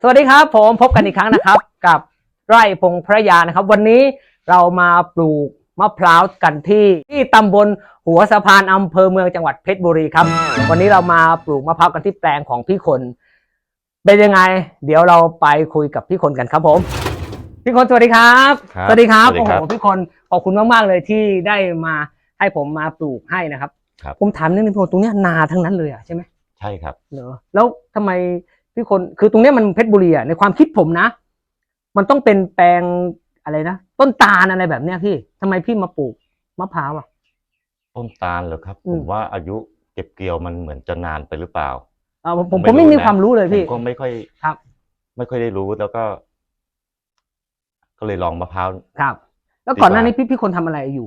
สวัสดีครับผมพบกันอีกครั้งนะครับ กับไร่พงพระยานะครับ วันนี้เรามาปลูกมะพร้าวกันที่ที่ตำบลหัวสะพานอำเภอเมืองจังหวัดเพชรบุรีครับ วันนี้เรามาปลูกมะพร้าวกันที่แปลงของพี่คน เป็นยังไง เดี๋ยวเราไปคุยกับพี่คนกันครับผม พี่คนสวัสดีครับครับสวัสดีครับสวัสดีโอ้โหครับพี่คนขอบคุณมากๆเลยที่ได้มาให้ผมมาปลูกให้นะครับ ครับ ผมถามนิดนึงพี่คนตรงเนี้ยนาทั้งนั้นเลยอะใช่ไหม ใช่ครับ เหรอแล้วทำไม พี่คนคือตรงเนี้ยมันเพชรบุรีอะในความคิดผมนะ มันต้องเป็นแปลงอะไรนะต้นตาลอะไรแบบเนี้ยพี่ทำไมพี่มาปลูกมะพร้าวอะ ต้นตาลเหรอครับอืผมมว่าอายุเก็บเกี่ยวมันเหมือนจะนานไปหรือเปล่าเอาผมผมผมไม่มีความรู้เลยพี่ผมก็ไม่ค่อยครับ ไม่ค่อยได้รู้แล้วก็ ก็เลยลองมะพร้าวครับ แล้วก่อนหน้าดีนี้กว่าพี่พี่คนทำอะไรอยู่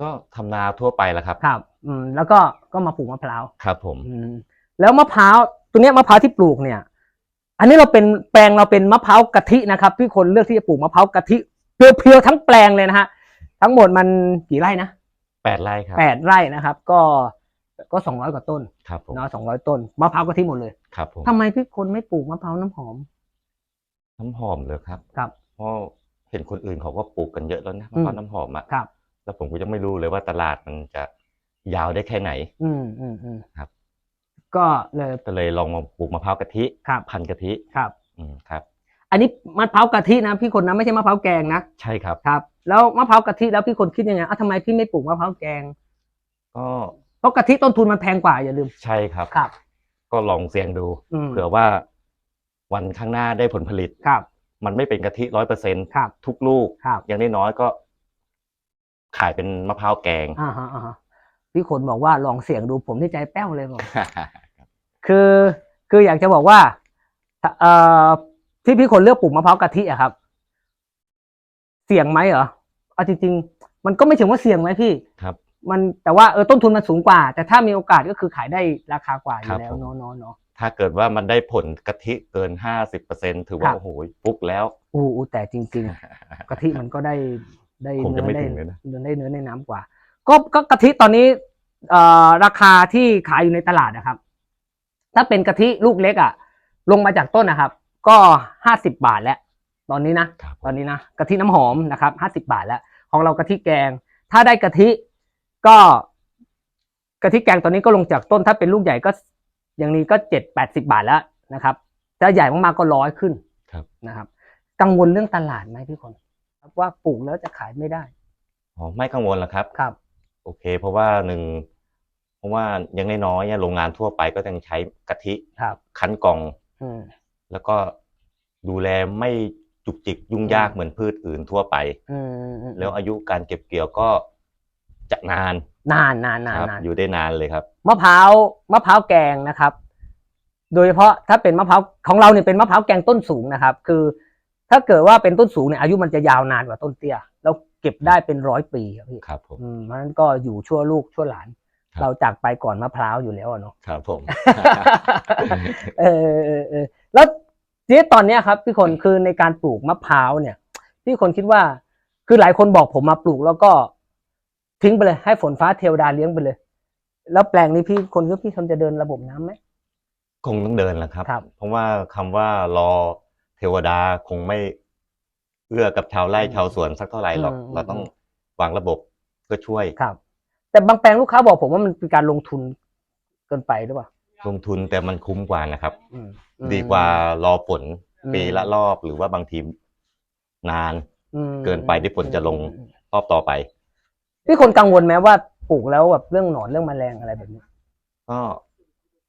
ก็ทำนาทั่วไปแหละครับ ครับ อืม แล้วก็ก็มาปลูกมะพร้าวครับ ผม อืม แล้วมะพร้าวตัวเนี้ยมะพร้าวที่ปลูกเนี่ย อันนี้เราเป็นแปลงเราเป็นมะพร้าวกะทินะครับพี่คนเลือกที่จะปลูกมะพร้าวกะทิเพียวๆทั้งแปลงเลยนะฮะทั้งหมดมันกี่ไร่นะแปดไร่ครับแปดไร่นะครับ ก็ก็สองร้อยกว่าต้นครับผมเนาะสองร้อยต้นมะพร้าวกะทิหมดเลยครับผมทำไมพี่คนไม่ปลูกมะพร้าวน้ำหอม น้ำหอมเลยครับครับ เพราะเห็นคนอื่นเขาก็ปลูกกันเยอะแล้วนะอืมะมพร้าวน้ำหอมอะครับ แล้วผมก็ยังไม่รู้เลยว่าตลาดมันจะยาวได้แค่ไหน อืมอืมอืมครับ ก็เลยก็เลยลองมาปลูกมะพร้าวกะทิครับพันธุ์กะทิครับ อืมครับ อันนี้มะพร้าวกะทินะพี่คนนะไม่ใช่มะพร้าวแกงนะใช่ครับ ครับ แล้วมะพร้าวกะทิแล้วพี่คนคิดยังไงอะทำไมพี่ไม่ปลูกมะพร้าวแกง ก็เพราะกะทิต้นทุนมันแพงกว่าอย่าลืมใช่ครับ ครับ ก็ลองเสี่ยงดู อืมเผื่อว่าวันข้างหน้าได้ผลผลิต ครับ มันไม่เป็นกะทิร้อยเปอร์เซ็นครับ ทุกลูก ครับอย่างน้อยๆก็ ขายเป็นมะพร้าวแกง อ่าฮะอ่าฮะ พี่คนบอกว่าลองเสี่ยงดูผมที่ใจแป้วเลยบอกคือคืออยากจะบอกว่าเอ่อที่พี่คนเลือกปลูกมะพร้าวกะทิอะครับ เสี่ยงไหมเหรอเอาจริง ๆ มันก็ไม่ถึงว่าเสี่ยงไหมพี่ครับ มันแต่ว่าเออต้นทุนมันสูงกว่า แต่ถ้ามีโอกาสก็คือขายได้ราคากว่าอยู่แล้วครับผมเนาะเนาะเนาะถ้าเกิดว่ามันได้ผลกะทิเกินห้าสิบเปอร์เซ็นถือครัว่าบโอ้โหฟุกแล้วอู้อู้แต่จริง ๆกะทิมันก็ได้ได้คงจะเนื้อไม่ได้ถึงเลยนะเนื้อได้เนื้อในน้ำกว่า ก็ก็กะทิตอนนี้เอ่อราคาที่ขายอยู่ในตลาดนะครับ ถ้าเป็นกะทิลูกเล็กอะ ลงมาจากต้นนะครับ ก็ห้าสิบบาทแล้วตอนนี้นะครับตอนนี้นะกะทิน้ำหอมนะครับห้าสิบาทแล้ว ของเรากะทิแกง ถ้าได้กะทิก็กะทิแกงตอนนี้ก็ลงจากต้นถ้าเป็นลูกใหญ่ก็อย่างนี้ก็เจ็ดแปดสิบาทแล้วนะครับถ้าใหญ่มากๆก็ร้อยขึ้นครับนะครับ กังวลเรื่องตลาดไหมพี่คนครับว่าปลูกแล้วจะขายไม่ได้อ๋อไม่กังวลหรอกครับครับ โอเค เพราะว่าหนึ่งเพราะว่าอยังน้อยๆเนี่ยโรงงานทั่วไปก็ยังใช้กะทิครับคั้นกล่องอืมแล้วก็ดูแลไม่จุกจิกยุ่งยากอืมเหมือนพืชอื่นทั่วไปอืมอืมแล้วอายุการเก็บเกี่ยวก็จะนานนานนานนานครับนานอยู่ได้นานเลยครับมะพร้าวมะพร้าวแกงนะครับ โดยเฉพาะถ้าเป็นมะพร้าวของเราเนี่ยเป็นมะพร้าวแกงต้นสูงนะครับ คือ ถ้าเกิดว่าเป็นต้นสูงเนี่ยอายุมันจะยาวนานกว่าต้นเตี้ยแล้วเก็บได้เป็นร้อยปีครับพี่ครับผมอืมเพราะฉะนั้นก็อยู่ชั่วลูกชั่วหลานครับเราจากไปก่อนมะพร้าวอยู่แล้วอะเนาะครับผมเออเออเออแล้วทีนี้ตอนเนี้ยครับพี่คนคือในการปลูกมะพร้าวเนี่ยพี่คนคิดว่า คือหลายคนบอกผมมาปลูกแล้วก็ทิ้งไปเลยให้ฝนฟ้าเทวดาเลี้ยงไปเลย แล้วแปลงนี้พี่คนก็พี่คนจะเดินระบบน้ำไหมคงต้องเดินแหละครับครับเพราะว่าคำว่ารอเทวดาคงไม่ เอื้อกับชาวไร่อืมชาวสวนสักเท่าไหร่หรอกอืม เราต้องวางระบบเพื่อช่วยครับ แต่บางแปลงลูกค้าบอกผมว่ามันเป็นการลงทุนเกินไปหรือเปล่าลงทุนแต่มันคุ้มกว่านะครับ อืมดีกว่ารอผลอืม ปีละรอบหรือว่าบางทีนาน อืมเกินไปที่ฝนจะลงอืมรอบต่อไป พี่คนกังวลไหมว่าปลูกแล้วแบบเรื่องหนอนเรื่องแมลงอะไรแบบนี้ ก็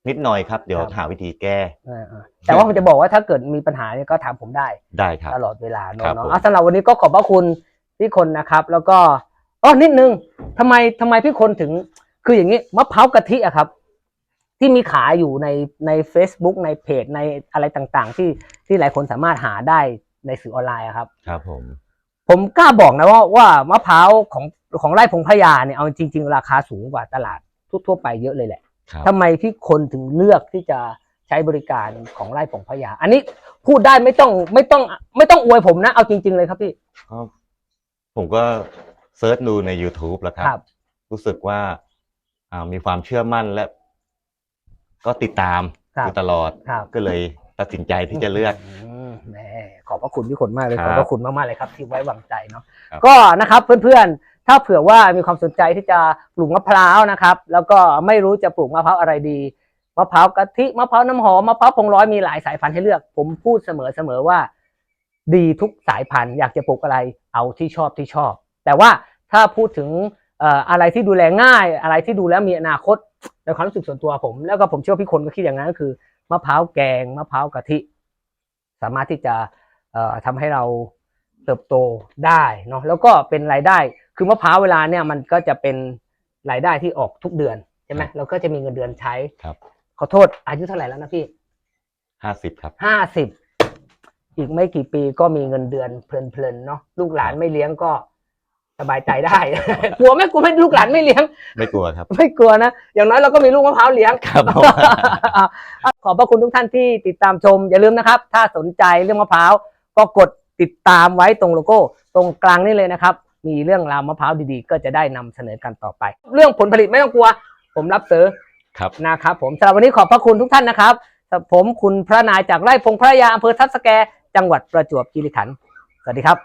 นิดหน่อยครับ เดี๋ยวครับ หาวิธีแก้อ่าๆแต่ว่าผมจะบอกว่าถ้าเกิดมีปัญหาเนี่ยก็ถามผมได้ ได้ครับ ตลอดเวลาเนครัอะบเนาะผม อะสำหรับวันนี้ก็ขอบพระคุณพี่คนนะครับ แล้วก็อ๋อนิดนึงทำไมทำไมพี่คนถึง คืออย่างนี้มะพร้าวกะทิอะครับ ที่มีขายอยู่ในใน Facebook ในเพจในอะไรต่างๆ ที่ที่หลายคนสามารถหาได้ในสื่อออนไลน์อะครับ ครับผม ผมกล้าบอกนะว่าว่ามะพร้าวของของไร่พงพระยาเนี่ยเอาจริง ๆ ราคาสูงกว่าตลาดทั่วๆไปเยอะเลยแหละครับ ทำไมพี่คนถึงเลือกที่จะใช้บริการของไร่ผงพระยา อันนี้พูดได้ไม่ต้องไม่ต้องไม่ต้องอวยผมนะ เอาจริง ๆ เลยครับพี่ก็ผมก็เซิร์ชดูใน YouTube แล้วครับครับรู้สึกว่าอ่ามีความเชื่อมั่นและ ก็ติดตามครับอยู่ตลอดครับก็เลยตัดสินใจที่จะเลือกมแหมขอบพระคุณพี่คนมากเลยคขรับอบพระคุณมากๆเลยครับ ที่ไว้วางใจเนาะครับก็นะครับเพื่อนๆ ถ้าเผื่อว่ามีความสนใจที่จะปลูกมะพร้าวนะครับ แล้วก็ไม่รู้จะปลูกมะพร้าวอะไรดีมะพร้าวกะทิมะพร้าวน้ำหอมมะพร้าวพงร้อยมีหลายสายพันธุ์ให้เลือก ผมพูดเสมอๆว่า ดีทุกสายพันธุ์อยากจะปลูกอะไรเอาที่ชอบที่ชอบ แต่ว่าถ้าพูดถึงอะไรที่ดูแลง่าย อะไรที่ดูแล้วมีอนาคตในความรู้สึกส่วนตัวผม แล้วก็ผมเชื่อว่าพี่คนก็คิดอย่างนั้นก็คือมะพร้าวแกงมะพร้าวกะทิ สามารถที่จะเอ่อทำให้เรา เติบโตได้เนาะแล้วก็เป็นรายได้ คือมะพร้าวเวลาเนี่ยมันก็จะเป็นรายได้ที่ออกทุกเดือนใช่ไหมครับเราก็จะมีเงินเดือนใช้ครับ ขอโทษอายุเท่าไหร่แล้วนะพี่ห้าสิบครับห้าสิบอีกไม่กี่ปีก็มีเงินเดือนเพลินๆเนาะลูกหลานไม่เลี้ยงก็สบายใจได้ กลัวไหมกลัวไหมลูกหลานไม่เลี้ยง ไม่กลัวครับ ไม่กลัวนะ อย่างน้อยเราก็มีลูกมะพร้าวเลี้ยงครับผมขอบพระคุณทุกท่านที่ติดตามชม อย่าลืมนะครับ ถ้าสนใจเรื่องมะพร้าวก็กด ติดตามไว้ตรงโลโก้ ตรงกลางนี่เลยนะครับ มีเรื่องราวมะพร้าวดีๆ ก็จะได้นำเสนอกันต่อไป เรื่องผลผลิตไม่ต้องกลัว ผมรับซื้อครับนะครับผมสำหรับวันนี้ขอบพระคุณทุกท่านนะครับสำหรับผมคุณพระนายจากไร่พงพระยาอำเภอทับสแก จังหวัดประจวบคีรีขันธ์สวัสดีครับ